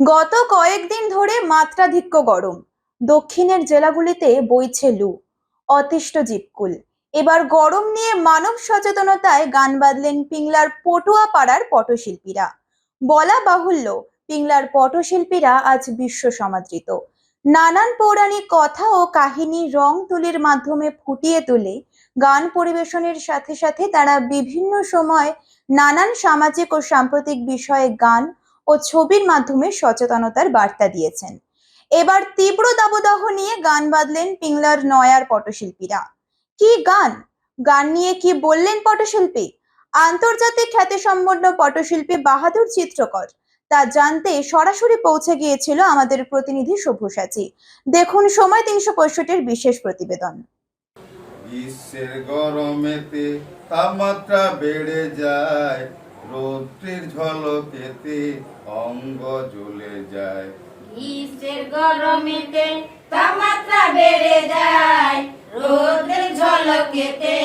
গত কয়েকদিন ধরে মাত্রাধিক্য গরম। দক্ষিণের জেলাগুলিতে বইছে লু, অতিষ্ঠ জীবকুল। এবার গরম নিয়ে মানব সচেতনতায় গান বাঁধলেন পিংলার পটুয়া পাড়ার পটশিল্পীরা। বলা বাহুল্য, পিংলার পটশিল্পীরা আজ বিশ্ব সমাদৃত। নানান পৌরাণিক কথা ও কাহিনী রং তুলির মাধ্যমে ফুটিয়ে তুলে, গান পরিবেশনের সাথে সাথে তারা বিভিন্ন সময় নানান সামাজিক ও সাম্প্রতিক বিষয়ে গান ও ছবির মাধ্যমে সচেতনতার বার্তা দিয়েছেন। এবার তীব্র দাবদাহ নিয়ে গান বাঁধলেন পিংলার নয়ার পটশিল্পীরা। কি গান? গান নিয়ে কি বললেন পটশিল্পী? আন্তর্জাতিক খ্যাতিসম্পন্ন পটশিল্পী বাহাদুর চিত্রকর। তা জানতে সরাসরি পৌঁছে গিয়েছিল আমাদের প্রতিনিধি সভ্যসাচী দেখুন সময় তিনশো পঁয়ষট্টির বিশেষ প্রতিবেদন। গ্রীষ্মের গরমেতে তাপমাত্রা বেড়ে যায় রৌদ্রের ঝলকেতে অঙ্গ জ্বলে যায়। গ্রীষ্মের গরমেতে তাপমাত্রা বেড়ে যায়। রোদের ঝলকেতে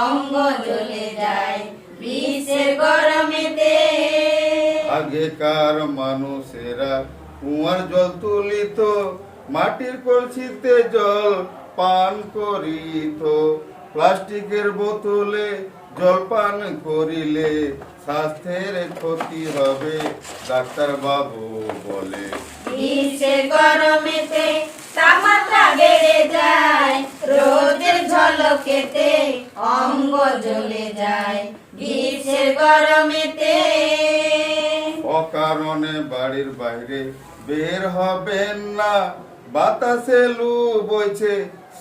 অঙ্গ জ্বলে যায়। গ্রীষ্মের গরমেতে আগেকার মানুষেরা কুয়ার জল তুলিত মাটির কলসিতে জল পান করিত। প্লাস্টিকের বোতলে জল পান করিলে স্বাস্থ্যের ক্ষতি হবে ডাক্তার বাবু বলে। গ্রীষ্মের গরমেতে তাপমাত্রা বেড়ে যায় রোদের ঝলকেতে অঙ্গ জ্বলে যায়। গ্রীষ্মের গরমেতে অকারণে বাড়ির বাইরে বের হবেন না বাতাসে লু বইছে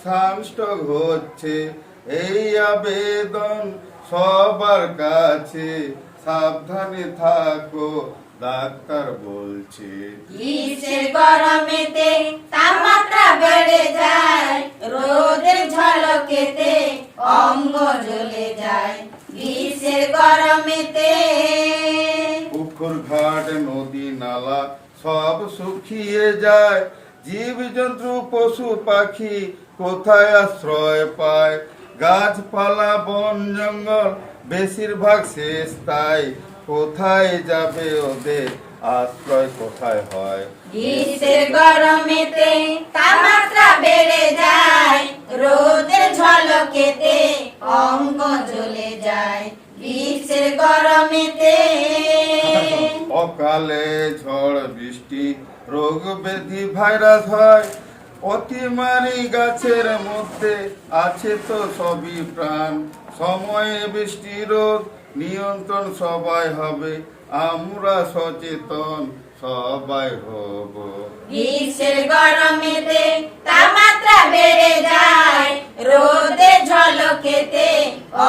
সানস্টক হচ্ছে। এই আবেদন সবার কাছে সাবধানে থাকো ডাক্তার বলছে। গ্রীষ্মের গরমেতে তাপমাত্রা বেড়ে যায় রোদের ঝলকেতে অঙ্গ জ্বলে যায়। গ্রীষ্মের গরমেতে পুকুর ঘাট নদী নালা সব শুকিয়ে যায়। জীব জন্তু পশু পাখি কোথায় আশ্রয় পায়? গাছপালা বন জঙ্গল বেশিরভাগ শেষ তাই কোথায় যাবে ওদের আশ্রয় কোথায় হয়? গ্রীষ্মের গরমেতে তাপমাত্রা বেড়ে যায় রোদের ঝলকেতে অঙ্গ জ্বলে যায়। গ্রীষ্মের গরমেতে অকালে ঝড় বৃষ্টি রোগ ব্যাধি ভাইরাস হয়। অতিমারি গাছের মধ্যে আছে তো সবই প্রাণ। সময়ে বৃষ্টি রোগ নিয়ন্ত্রণ সবাই হবে, আমরা সচেতন সবাই হব। গ্রীষ্মের গরমেতে তাপমাত্রা বেড়ে যায়, রোদে ঝলকেতে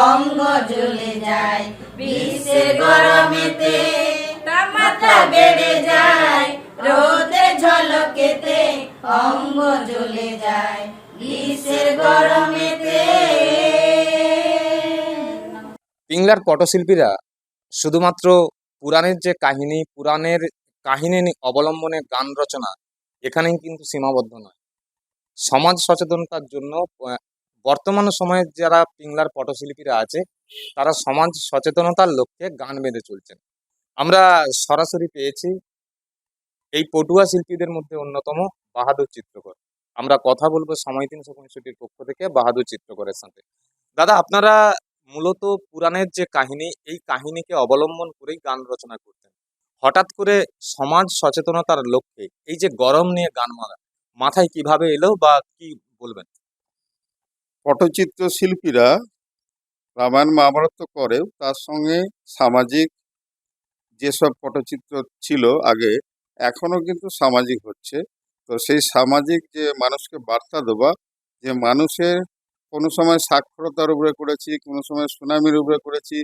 অঙ্গ জ্বলে যায়। গ্রীষ্মের গরমেতে তাপমাত্রা বেড়ে যায় অঙ্গ জ্বলে যায়, গ্রীষ্মের গরমেতে। পিংলার পটশিল্পীরা শুধুমাত্র পুরাণের যে কাহিনী, পুরাণের কাহিনী অবলম্বনে গান রচনা, এখানেই কিন্তু সীমাবদ্ধ নয়। সমাজ সচেতনতার জন্য বর্তমান সময়ে যারা পিংলার পটশিল্পীরা আছে, তারা সমাজ সচেতনতার লক্ষ্যে গান বেঁধে চলছেন। আমরা সরাসরি পেয়েছি এই পটুয়া শিল্পীদের মধ্যে অন্যতম। বাহাদুর চিত্রকর। আমরা কথা বলব সময় তিনশো পঁয়ষট্টির পক্ষ থেকে বাহাদুর চিত্রকরের সাথে দাদা, আপনারা মূলত পুরাণের যে কাহিনী, এই কাহিনীকে অবলম্বন করেই গান রচনা করতেন। হঠাৎ করে সমাজ সচেতনতার লক্ষ্যে এই যে গরম নিয়ে গান মারা, মাথায় কীভাবে এলো বা কি বলবেন? পটচিত্র শিল্পীরা রামায়ণ মহাভারত করেও তার সঙ্গে সামাজিক যেসব পটচিত্র ছিল আগে, এখনও কিন্তু সামাজিক হচ্ছে। তো সেই সামাজিক যে মানুষকে বার্তা দেওয়া, যে মানুষের কোনো সময় সাক্ষরতার উপরে করেছি, কোনো সময় সুনামির উপরে করেছি,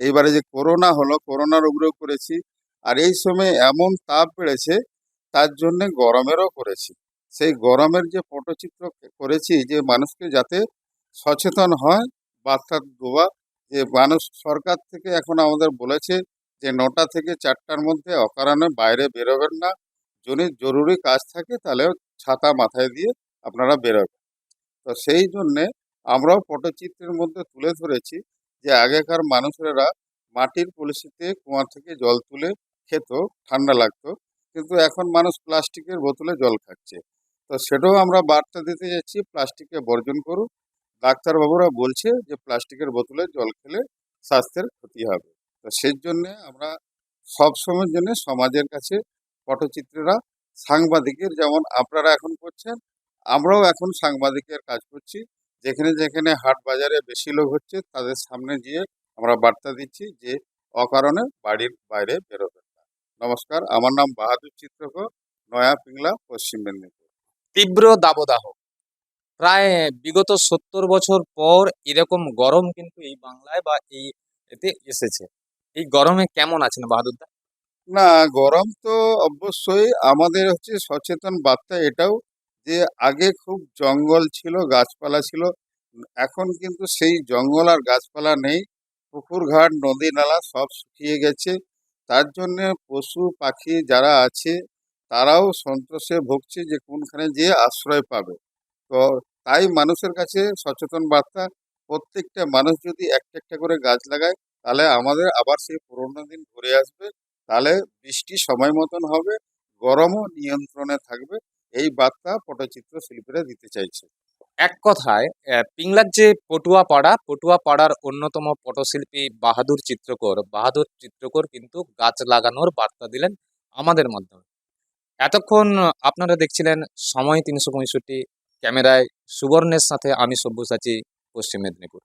এইবারে যে করোনা হলো, করোনার উপরেও করেছি, আর এই সময় এমন তাপ বেড়েছে, তার জন্যে গরমেরও করেছি। সেই গরমের যে পটচিত্র করেছি, যে মানুষকে যাতে সচেতন হয়, বার্তা দেওয়া, যে মানুষ সরকার থেকে এখন আমাদের বলেছে যে নটা থেকে চারটার মধ্যে অকারণে বাইরে বেরোবেন না যদি জরুরি কাজ থাকে তাহলে ছাতা মাথায় দিয়ে আপনারা বেরোবেন। তো সেই জন্যে আমরাও পটচিত্রের মধ্যে তুলে ধরেছি যে আগেকার মানুষেরা মাটির কলসিতে কুয়া থেকে জল তুলে খেত, ঠান্ডা লাগতো, কিন্তু এখন মানুষ প্লাস্টিকের বোতলে জল খাচ্ছে। তো সেটাও আমরা বার্তা দিতে যাচ্ছি, প্লাস্টিককে বর্জন করুন। ডাক্তারবাবুরা বলছে যে প্লাস্টিকের বোতলে জল খেলে স্বাস্থ্যের ক্ষতি হবে। তো সেই জন্যে আমরা সবসময়ের জন্য সমাজের কাছে পটচিত্রীরা সাংবাদিকের যেমন আপনারা এখন করছেন, আমরাও এখন সাংবাদিকের কাজ করছি। যেখানে যেখানে হাট বাজারে বেশি লোক হচ্ছে, তাদের সামনে গিয়ে আমরা বার্তা দিচ্ছি যে অকারণে বাড়ির বাইরে বেরোবেন না। নমস্কার, আমার নাম বাহাদুর চিত্রকর, নয়া পিংলা, পশ্চিম মেদিনীপুর। তীব্র দাবদাহ। প্রায় বিগত সত্তর বছর পর এরকম গরম কিন্তু এই বাংলায় বা এই এতে এসেছে। এই গরমে কেমন আছেন বাহাদুর দা না, গরম তো অবশ্যই। আমাদের হচ্ছে সচেতন বার্তা এটাও যে, আগে খুব জঙ্গল ছিল, গাছপালা ছিল। এখন কিন্তু সেই জঙ্গল আর গাছপালা নেই। পুকুর ঘাট নদী নালা সব শুকিয়ে গেছে। তার জন্য পশু, পাখি যারা আছে, তারাও সন্তোষে ভুগছে যে, কোনখানে যেয়ে আশ্রয় পাবে। তো তাই মানুষের কাছে সচেতন বার্তা, প্রত্যেকটা মানুষ যদি একটা একটা করে গাছ লাগায়, তাহলে আমাদের আবার সেই পুরোনো দিন ঘুরে আসবে। তাহলে বৃষ্টি সময় মতন হবে, গরমও নিয়ন্ত্রণে থাকবে। এই বার্তা পটচিত্র শিল্পীরা দিতে চাইছে। এক কথায় পিংলার যে পটুয়া পাড়া পটুয়া পাড়ার অন্যতম পটশিল্পী বাহাদুর চিত্রকর বাহাদুর চিত্রকর কিন্তু গাছ লাগানোর বার্তা দিলেন আমাদের মাধ্যমে। এতক্ষণ আপনারা দেখছিলেন সময় তিনশো পঁয়ষট্টি, ক্যামেরায় সুবর্ণের সাথে আমি সব্যসাচী, পশ্চিম মেদিনীপুর।